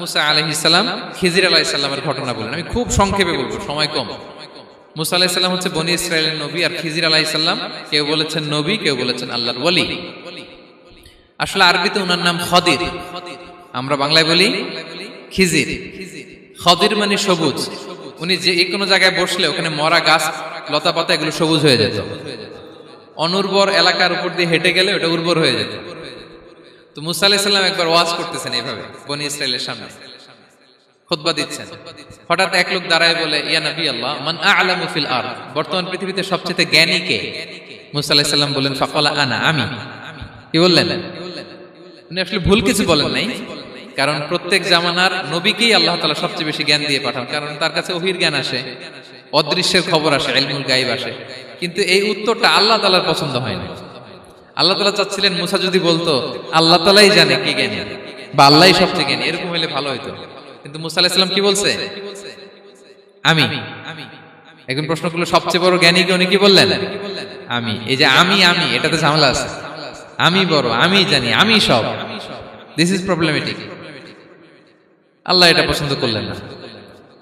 মুসা আলহিসাল্লাম খিজির আলাহিসাল্লামের ঘটনা বলেন। আমি খুব সংক্ষেপে বলব, সময় কম। মুসা আলাহিসাল্লাম হচ্ছে বনি ইসরায়েলের নবী আর খিজির আলাহিসাল্লাম কেউ বলেছেন নবী, কেউ বলেছেন আল্লাহর ওলি আসলে আরবিতে ওনার নাম খদির। আমরা বাংলায় বলি খিজির। খদির মানে সবুজ। উনি যে কোনো জায়গায় বসলে ওখানে মরা গাছ, লতা পাতা এগুলো সবুজ হয়ে যেত। অনুর্বর এলাকার উপর দিয়ে হেঁটে গেলে ওটা উর্বর হয়ে যেত। তো মুসা আলাইসাল্লাম একবার ওয়াজ করতেছেন এইভাবে, বনি ইসরায়েলের সামনে। কারণ প্রত্যেক জামানার নবীকেই আল্লাহ তাআলা সবচেয়ে বেশি জ্ঞান দিয়ে পাঠান, কারণ তার কাছে ওহির জ্ঞান আসে, অদৃশ্যের খবর আসে, ইলমুল গাইব আসে। কিন্তু এই উত্তরটা আল্লাহ তাআলার পছন্দ হয় না আল্লাহ তাআলা চাচ্ছিলেন, মুসা যদি বলতো, আল্লাহ তাআলাই জানে কি জ্ঞানী। বা আল্লাহই সবচেয়ে জ্ঞানী, এরকম হলে ভালো হতো কিন্তু মুসা আলাইহিস কি বলছে? আমি। একজন প্রশ্ন করল, সবচেয়ে বড় জ্ঞানী উনি কি বললেন? আমি। এই যে আমি আমি, এটাতে ঝামেলা আছে। আমি বড়, আমি জানি, আমি সব। দিস ইজ প্রবলেমেটিক আল্লাহ এটা পছন্দ করলেন না।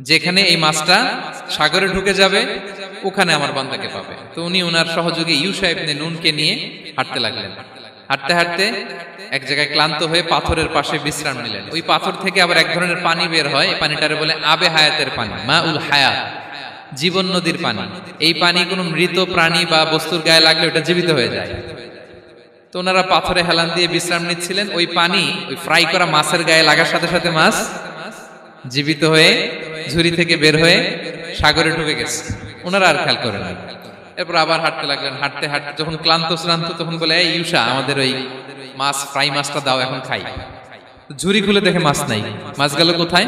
যেখানে এই মাছটা সাগরে ঢুকে যাবে, ওখানে আমার বান্দাকে পাবে। তো উনি ওনার সহযোগী ইউসা ইবনে নুনকে নিয়ে হাঁটতে লাগলেন। হাঁটতে হাঁটতে এক জায়গায় ক্লান্ত হয়ে পাথরের পাশে বিশ্রাম নিলেন। ওই পাথর থেকে আবার এক ধরনের পানি বের হয়। পানিটারে বলে আবে হায়াতের পানি মা উল হায়াত, জীবন নদীর পানি। এই পানি কোনো মৃত প্রাণী বা বস্তুর গায়ে লাগলে ওটা জীবিত হয়ে যায়। তো ওনারা পাথরে হেলান দিয়ে বিশ্রাম নিচ্ছিলেন। ওই পানি, ওই ফ্রাই করা মাছের গায়ে লাগার সাথে সাথে মাছ জীবিত হয়ে ঝুড়ি থেকে বের হয়ে সাগরে ঢুকে গেছে। ওনারা আর খেয়াল করেন না। এরপর আবার হাঁটতে লাগলেন। হাঁটতে হাঁটতে যখন ক্লান্ত শ্রান্ত, তখন বলে, এই ইউসা আমাদের ওই মাছ, ফ্রাই মাছটা দাও, এখন খাই। ঝুড়ি খুলে দেখে মাছ নাই। মাছ গেল কোথায়?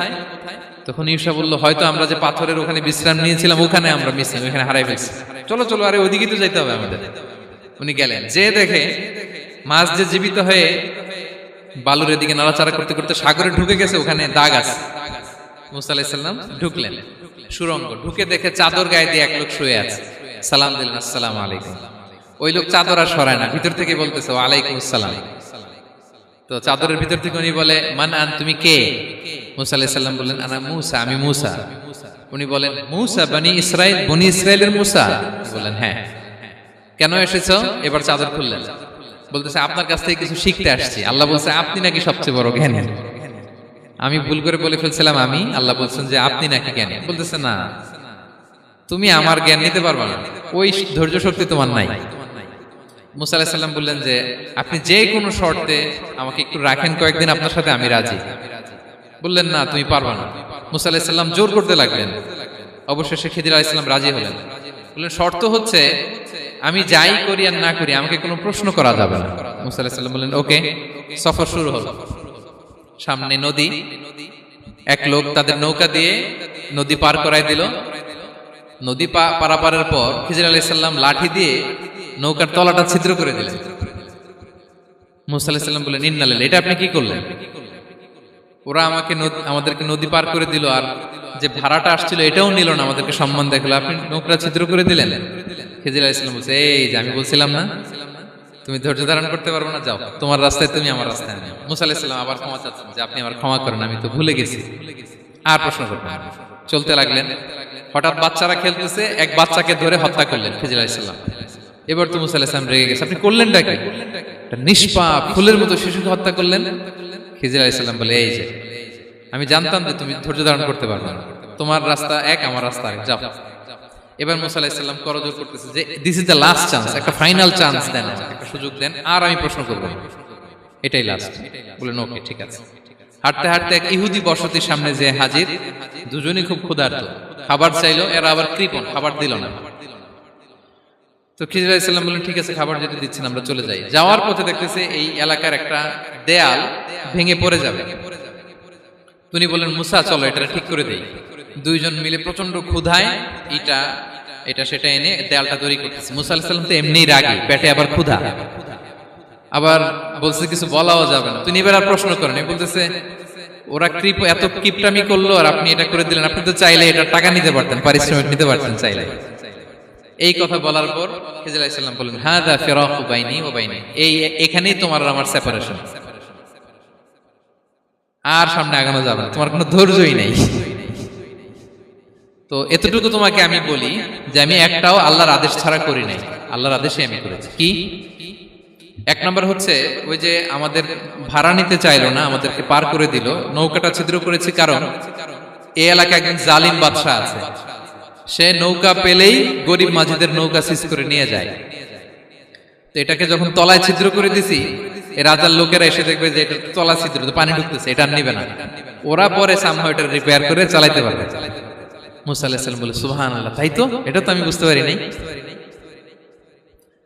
তখন ইউসা বলল, হয়তো আমরা যে পাথরের ওখানে বিশ্রাম নিয়েছিলাম, ওখানে আমরা মিস ওখানে হারাই ফেলছি। চলো চলো, আরে ওইদিকে তো যাইতে হবে আমাদের। উনি গেলেন। যে দেখে মাছ যে জীবিত হয়ে বালুর এদিকে নাড়াচাড়া করতে করতে সাগরে ঢুকে গেছে, ওখানে দাগ আছে। মুসা আলাইসাল্লাম ঢুকলেন। সুরঙ্গ ঢুকে দেখে চাদর গায়ে দিয়ে এক লোক শুয়ে আছে। সালাম দিলেন আসসালাম আলাইকুম। ওই লোক চাদর আর সরায় না ভিতর থেকে বলতেছে আলাইকুম আসসালাম। তো চাদরের ভিতর থেকে উনি বলে মান আন তুমি কে? মুসা আলাইসাল্লাম বললেন আনা মুসা আমি মুসা। উনি বলেন মুসা বানি ইসরায়েল বনি ইসরায়েলের মুসা? বললেন হ্যাঁ। কেন এসেছ? এবার চাদর খুললেন। বলতেছে আপনার কাছ থেকে কিছু শিখতে আসছি। আল্লাহ বলছে আপনি নাকি সবচেয়ে বড় জ্ঞানী। আমি ভুল করে বলে ফেলছিলাম আমি। আল্লাহ বলছেন যে আপনি নাকি জ্ঞানী। বলতেছে, না, তুমি আমার জ্ঞান নিতে পারবা না। ওই ধৈর্য শক্তি তোমার নাই। মুসা বললেন যে, আপনি যে কোনো শর্তে আমাকে একটু রাখেন কয়েকদিন, আপনার সাথে আমি রাজি। বললেন, না, তুমি পারবা না। মুসা জোর করতে লাগলেন। অবশেষে খেদির আলাইসাল্লাম রাজি হলেন। বললেন, শর্ত হচ্ছে, আমি যাই করি আর না করি, আমাকে কোনো প্রশ্ন করা যাবে না। মুসা আলাহিসাল্লাম বললেন, ওকে, সফর শুরু হলো। সামনে নদী। এক লোক তাদের নৌকা দিয়ে নদী পার করাই দিল। নদী পারাপারের পর খিজির আলাহ সাল্লাম লাঠি দিয়ে নৌকার তলাটা ছিদ্র করে দিলেন। মুসা আলাহ সাল্লাম বললেন ইন্নালেন এটা আপনি কি করলেন? ওরা আমাকে আমাদেরকে নদী পার করে দিল আর যে ভাড়াটা আসছিল এটাও নিল না, আমাদেরকে সম্মান দেখল। আপনি নৌকা ছিদ্র করে দিলেন। খিজির আলাহ সাল্লাম বলছে, এই যে আমি বলছিলাম না তুমি ধৈর্য ধারণ করতে পারব না, যাও। তোমার রাস্তায় তুমি আমার রাস্তায় নেও মুসা আলাহিসাল্লাম আবার ক্ষমা চাচ্ছেন যে, আপনি আমার ক্ষমা করেন, আমি তো ভুলে গেছি। আর প্রশ্ন করবেন। চলতে লাগলেন। হঠাৎ বাচ্চারা খেলতেছে, এক বাচ্চাকে ধরে হত্যা করলেন খিজির আলাইসাল্লাম এবার তো মুসা আলাহিসাম রেগে গেছে। আপনি করলেন ডাকে নিষ্পাপ, ফুলের মতো শিশুকে হত্যা করলেন। খিজির আলাইসাল্লাম বলে, এই যে, আমি জানতাম যে তুমি ধৈর্য ধারণ করতে পারবে না। তোমার রাস্তা এক, আমার রাস্তা এক যাও। এবার মুসা করজোর করতেছে যে this is the last chance একটা ফাইনাল চান্স দেন, একটা সুযোগ দেন, আর আমি প্রশ্ন করব। এটাই লাস্ট বলেন ওকে ঠিক আছে। হাঁটতে হাঁটতে এক ইহুদি বসতির সামনে যে হাজির, দুজনই খুব ক্ষুধার্ত। খাবার চাইলো, এরা আবার কৃপণ, খাবার দিল না। তো খিজির আলাইসাল্লাম বললেন, ঠিক আছে, খাবার যেটা দিচ্ছেন, আমরা চলে যাই। যাওয়ার পথে দেখতেছে এই এলাকার একটা দেয়াল ভেঙে পড়ে যাবে। তিনি বললেন, মুসা, চলো এটা ঠিক করে দেই। দুইজন মিলে প্রচণ্ড ক্ষুধায় এটা এটা সেটা এনে দেয়ালটা তৈরি করতেছে। মুসা আলাইহিস তো এমনিই রাগী, পেটে আবার ক্ষুধা। আবার বলছে, কিছু বলাও যাবে না। তিনি এবার আর প্রশ্ন করেন বলতেছে, ওরা কৃপ, এত কিপটামি করল আর আপনি এটা করে দিলেন। আপনি তো চাইলে এটা টাকা নিতে পারতেন, পারিশ্রমিক নিতে পারতেন চাইলে। এই কথা বলার পর খিজির আলাইহিস সালাম বললেন হ্যাঁ দা ফিরাকু বাইনি ও বাইনি। এই এখানেই তোমার আমার সেপারেশন আর সামনে আগানো যাবে না। তোমার কোনো ধৈর্যই নেই। তো এতটুকু তোমাকে আমি বলি যে আমি একটাও আল্লাহর আদেশ ছাড়া করি নাই। আল্লাহর আদেশে আমি করেছি। কি? এক নম্বর হচ্ছে ওই যে আমাদের ভাড়া নিতে চাইলো না, আমাদেরকে পার করে দিল। নৌকাটা ছিদ্র করেছি কারণ এই এলাকায় একজন জালিম বাদশাহ আছে। সে নৌকা পেলেই গরিব মাঝিদের নৌকা সিজ করে নিয়ে যায়। তো এটাকে যখন তলায় ছিদ্র করে দিছি এই রাজার লোকেরা এসে দেখবে যে এটা তলা ছিদ্র পানি ঢুকতেছে, এটা নিবে না। ওরা পরে সামহ এটা রিপেয়ার করে চালাইতে পারবে। মুসা আলাহিসাল্লাম বলে সুহান আল্লাহ তাই তো? এটা তো আমি বুঝতে পারি নাই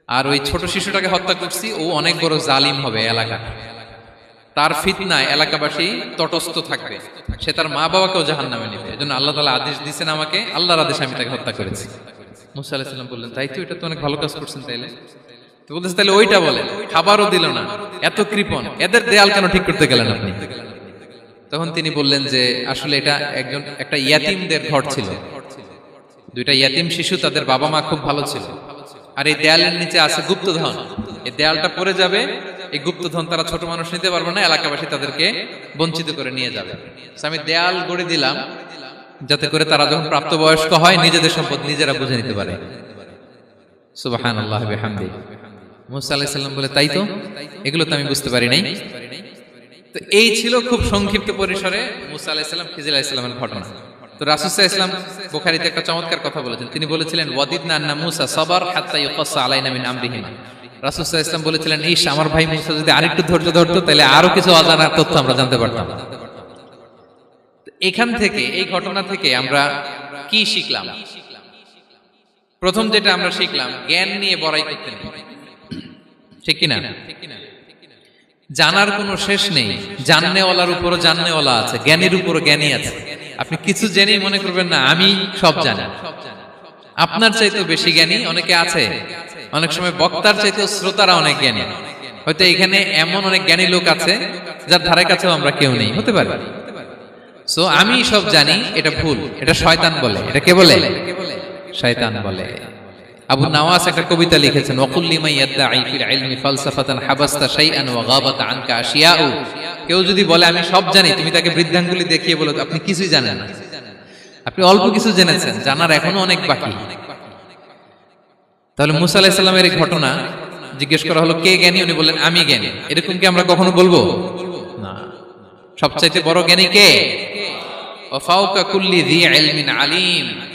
আর ওই ছোট শিশুটাকে হত্যা করছি ও অনেক বড় জালিম হবে এলাকা। তার ফিতনায় এলাকাবাসী তটস্থ থাকবে। সে তার মা বাবাকেও জাহান নামে নেবে। এজন্য আল্লাহ তালা আদেশ দিচ্ছেন আমাকে আল্লাহর আদেশ আমি তাকে হত্যা করেছি। মুসা আলাহিসাল্লাম বললেন তাই তো? এটা তো অনেক ভালো কাজ করছেন তাইলে। তো বলতেছে তাহলে ওইটা বলে খাবারও দিল না। এত কৃপণ। এদের দেয়াল কেন ঠিক করতে গেলেন আপনি? তখন তিনি বললেন যে আসলে এটা একজন একটা ইয়াতিমদের ঘর ছিল। দুইটা ইয়াতিম শিশু তাদের বাবা মা খুব ভালো ছিল। আর এই দেয়ালের নিচে আছে গুপ্তধন। এই দেয়ালটা পড়ে যাবে এই গুপ্তধন তারা ছোট মানুষ নিতে পারবে না এলাকাবাসী তাদেরকে বঞ্চিত করে নিয়ে যাবে। আমি দেয়াল গড়ে দিলাম যাতে করে তারা যখন প্রাপ্তবয়স্ক হয় নিজেদের সম্পদ নিজেরা বুঝে নিতে পারে। সুবাহান আল্লাহ মুসা আলাহিসাল্লাম বলে তাই তো? এগুলো তো আমি বুঝতে পারি নাই। তো এই ছিল খুব সংক্ষিপ্ত পরিসরে মুসা আলাহিসাল্লাম খিজিল আলাহিসাল্লামের ঘটনা। তো রাসুসা ইসলাম বুখারিতে একটা চমৎকার কথা বলেছেন। তিনি বলেছিলেন, ওয়াদিদনা আন্না মুসা সবার হাত্তা ইউকাসা আলাইনা মিন আমরিহিমা। রাসুসা ইসলাম বলেছিলেন ইস আমার ভাই মুসা যদি আরেকটু ধৈর্য ধরতো, তাহলে আরও কিছু অজানা তথ্য আমরা জানতে পারতাম। এখান থেকে, এই ঘটনা থেকে আমরা কি শিখলাম? প্রথম যেটা আমরা শিখলাম, জ্ঞান নিয়ে বড়াই করতে নেই ঠিক কিনা? জানার কোনো শেষ নেই। জাননেওয়ালার উপরও জাননেওয়ালা আছে, জ্ঞানীর উপরও জ্ঞানী আছে। আপনি কিছু জেনেই মনে করবেন না, আমি সব জানি। আপনার চাইতেও বেশি জ্ঞানী অনেকে আছে। অনেক সময় বক্তার চাইতেও শ্রোতারা অনেক জ্ঞানী। হয়তো এখানে এমন অনেক জ্ঞানী লোক আছে, যার ধারে কাছেও আমরা কেউ নেই। হতে পারে। সো আমি সব জানি, এটা ভুল। এটা শয়তান বলে। এটা কে বলে? শয়তান বলে। আবু নাওয়াস একটা কবিতা লিখেছেন ওয়াকুল্লি মাই ইয়াদদাই ফিল ইলমি ফালসাফাতান হাবাস্তা শাইআন ওয়া গাবাত আনকা আশিয়াউ। কেউ যদি বলে, আমি সব জানি, তুমি তাকে বৃদ্ধাঙ্গুলি দেখিয়ে বলো, আপনি কিছুই জানেন না। আপনি অল্প কিছু জেনেছেন, জানার এখনও অনেক বাকি। তাহলে মুসা আলাইহিস সালামের এই ঘটনা জিজ্ঞেস করা হলো, কে জ্ঞানী? উনি বললেন, আমি জ্ঞানী। এরকম কি আমরা কখনো বলব? না। সবচাইতে বড় জ্ঞানী কে? ওয়াফাউকা কুল্লি যী ইলমিন আলিম।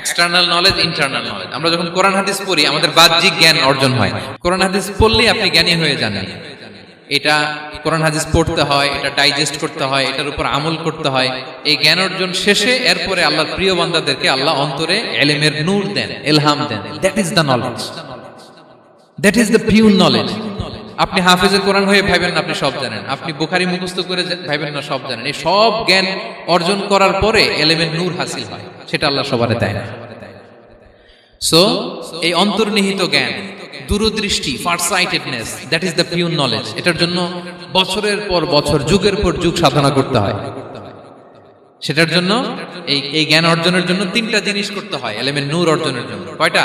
এক্সটার্নাল নলেজ ইন্টারনাল নলেজ আমরা যখন কোরআন হাদিস পড়ি, আমাদের বাহ্যিক জ্ঞান অর্জন হয়। কোরআন হাদিস পড়লেই আপনি জ্ঞানী হয়ে যান। এটা কোরআন হাদিস পড়তে হয়, এটা ডাইজেস্ট করতে হয়, এটার উপর আমল করতে হয়। এই জ্ঞান অর্জন শেষে এরপরে আল্লাহর প্রিয় বান্দাদেরকে আল্লাহ অন্তরে এলেমের নূর দেন, এলহাম দেন। That is the knowledge that is the pure knowledge আপনি হাফেজে কোরআন হয়ে ভাইবেন না, আপনি সব জানেন। আপনি বুখারি মুখস্থ করে ভাইবেন না, সব জানেন। এই সব জ্ঞান অর্জন করার পরে এলেমেন্ট নূর হাসিল হয়। সেটা আল্লাহ সবারে দেয় না। সো এই অন্তর্নিহিত জ্ঞান, দূরদৃষ্টি farsightedness that is the pure knowledge এটার জন্য বছরের পর বছর, যুগের পর যুগ সাধনা করতে হয়। সেটার জন্য এই এই জ্ঞান অর্জনের জন্য তিনটা জিনিস করতে হয় এলেমেন নূর অর্জনের জন্য। কয়টা?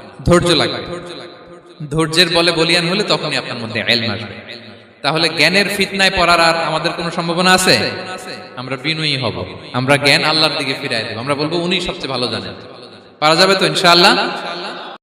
ধৈর্য লাগবে ধৈর্যের বলে বলিয়ান হলে তখনই আপনার মধ্যে এলম আসবে। তাহলে জ্ঞানের ফিতনায় পড়ার আর আমাদের কোনো সম্ভাবনা আছে? আমরা বিনয়ী হব। আমরা জ্ঞান আল্লাহর দিকে ফিরাই দেব। আমরা বলব উনি সবচেয়ে ভালো জানেন। পারা যাবে তো ইনশাআল্লাহ?